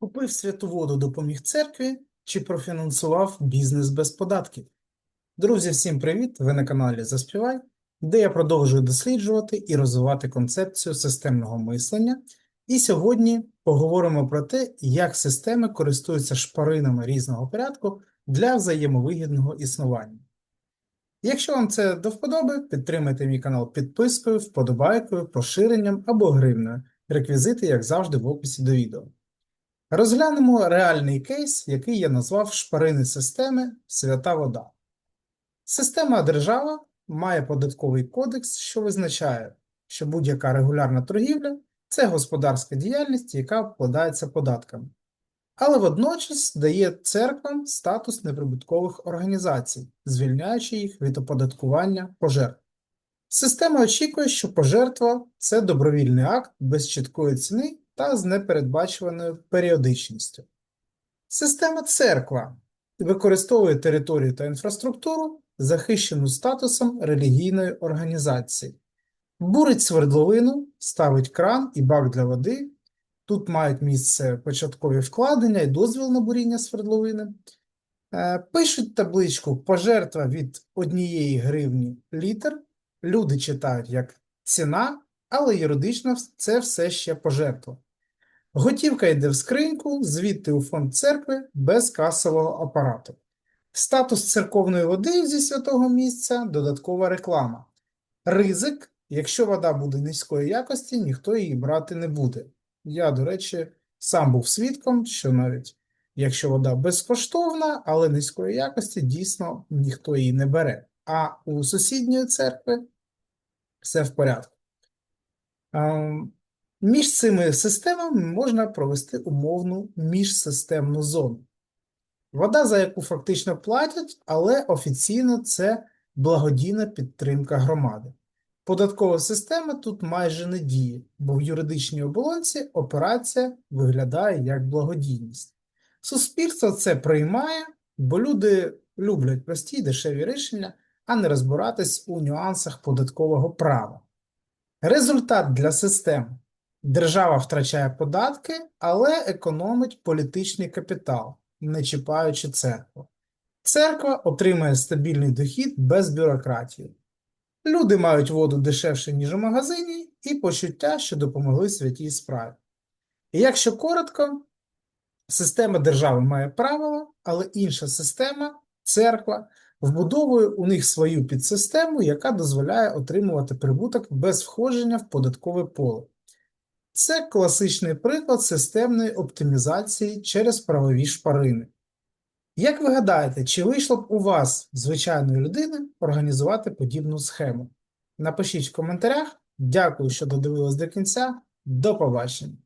Купив святу воду, допоміг церкві чи профінансував бізнес без податків. Друзі, всім привіт! Ви на каналі Заспівай, де я продовжую досліджувати і розвивати концепцію системного мислення. І сьогодні поговоримо про те, як системи користуються шпаринами різного порядку для взаємовигідного існування. Якщо вам це до вподоби, підтримайте мій канал підпискою, вподобайкою, поширенням або гривнею. Реквізити, як завжди, в описі до відео. Розглянемо реальний кейс, який я назвав шпарини системи Свята вода. Система держава має податковий кодекс, що визначає, що будь-яка регулярна торгівля це господарська діяльність, яка обкладається податками. Але водночас дає церквам статус неприбуткових організацій, звільняючи їх від оподаткування пожертв. Система очікує, що пожертва це добровільний акт без чіткої ціни та з непередбачуваною періодичністю. Система церква використовує територію та інфраструктуру, захищену статусом релігійної організації, бурить свердловину, ставить кран і бак для води. Тут мають місце початкові вкладення і дозвіл на буріння свердловини. Е, Пишуть табличку пожертва від 1 гривні літр. Люди читають як ціна, але юридично це все ще пожертва. Готівка йде в скриньку, звідти у фонд церкви без касового апарату. Статус церковної води зі святого місця додаткова реклама. Ризик, якщо вода буде низької якості, ніхто її брати не буде. Я, до речі, сам був свідком, що навіть якщо вода безкоштовна, але низької якості, дійсно ніхто її не бере. А у сусідньої церкви все в порядку. Між цими системами можна провести умовну міжсистемну зону. Вода, за яку фактично платять, але офіційно це благодійна підтримка громади. Податкова система тут майже не діє, бо в юридичній оболонці операція виглядає як благодійність. Суспільство це приймає, бо люди люблять прості й дешеві рішення, а не розбиратись у нюансах податкового права. Результат для системи. Держава втрачає податки, але економить політичний капітал, не чіпаючи церкву. Церква отримує стабільний дохід без бюрократії. Люди мають воду дешевше, ніж у магазині, і почуття, що допомогли святій справі. І якщо коротко, система держави має правила, але інша система, церква, вбудовує у них свою підсистему, яка дозволяє отримувати прибуток без входження в податкове поле. Це класичний приклад системної оптимізації через правові шпарини. Як ви гадаєте, чи вийшло б у вас, звичайної людини, організувати подібну схему? Напишіть в коментарях. Дякую, що додивились до кінця. До побачення!